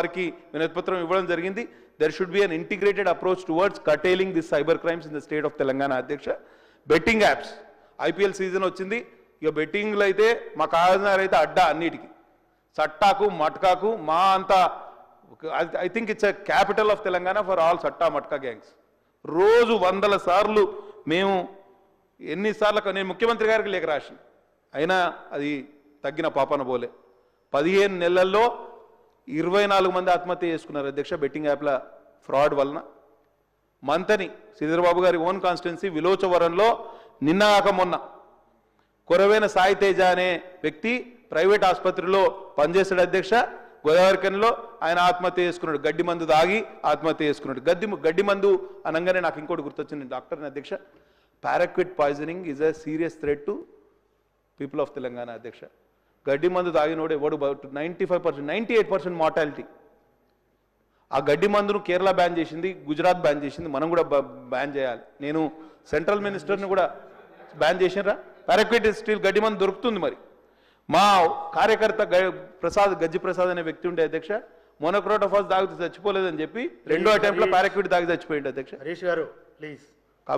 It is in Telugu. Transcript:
వారికి వినతిపత్రం ఇవ్వడం జరిగింది. There should be an integrated approach towards tackling this cyber crimes in the state of Telangana అధ్యక్ష. బెట్టింగ్ యాప్స్ ఐపీఎల్ సీజన్ వచ్చింది. ఇక బెట్టింగ్లు అయితే మా కాకినాడ అయితే అడ్డా అన్నిటికీ. సట్టాకు మట్కాకు మా అంత I think it's a capital of Telangana for all satta matka gangs రోజు వందల సార్లు మేము ఎన్నిసార్లు నేను ముఖ్యమంత్రి గారికి లేఖ రాసి అయినా అది తగ్గిన పాపన పోలే. పదిహేను నెలల్లో ఇరవై నాలుగు మంది ఆత్మహత్య చేసుకున్నారు అధ్యక్ష బెట్టింగ్ యాప్ల ఫ్రాడ్ వలన. మంతని శ్రీధరబాబు గారి ఓన్ కాన్స్టిట్యున్సీ విలోచవరంలో నిన్న కాక మొన్న. కొరవేన సాయి తేజ అనే వ్యక్తి ప్రైవేట్ ఆసుపత్రిలో పనిచేస్తాడు అధ్యక్ష. గోదావరికన్లో ఆయన ఆత్మహత్య చేసుకున్నాడు. గడ్డి మందు దాగి ఆత్మహత్య చేసుకున్నాడు. గడ్డి గడ్డి మందు అనగానే నాకు ఇంకోటి గుర్తొచ్చింది. డాక్టర్ని అధ్యక్ష paraquat poisoning is a serious threat to people of Telangana అధ్యక్ష. గడ్డి మందు తాగినోడు ఎవడు ninety five percent ninety eight percent mortality ఆ గడ్డి మందును కేరళ బ్యాన్ చేసింది గుజరాత్ బ్యాన్ చేసింది మనం కూడా బ్యాన్ చేయాలి. నేను సెంట్రల్ మినిస్టర్ని కూడా బ్యాన్ చేసినరా? పారాక్విట్ స్టీల్ గడ్డి మందు దొరుకుతుంది మరి. మా కార్యకర్త ప్రసాద్ గజ్జి ప్రసాద్ అనే వ్యక్తి ఉండే అధ్యక్ష మోనోక్రోటోఫాస్ తాగితే చచ్చిపోలేదని చెప్పి రెండో అటెంప్ట్లో పారాక్విట్ తాగి చచ్చిపోయింది అధ్యక్ష. హరీష్ గారు ప్లీజ్